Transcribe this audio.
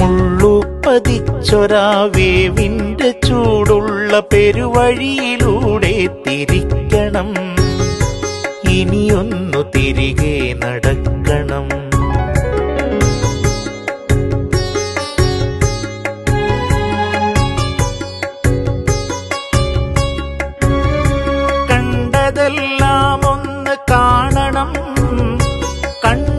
മുള്ളു പതിച്ചൊരാവേവിന്റെ ചൂടുള്ള പെരുവഴിയിലൂടെ തിരിക്കണം. ഇനിയൊന്നു തിരികെ നടക്കണം. കണ്ടതെല്ലാം ഒന്ന് കാണണം. കണ്ടതിൻ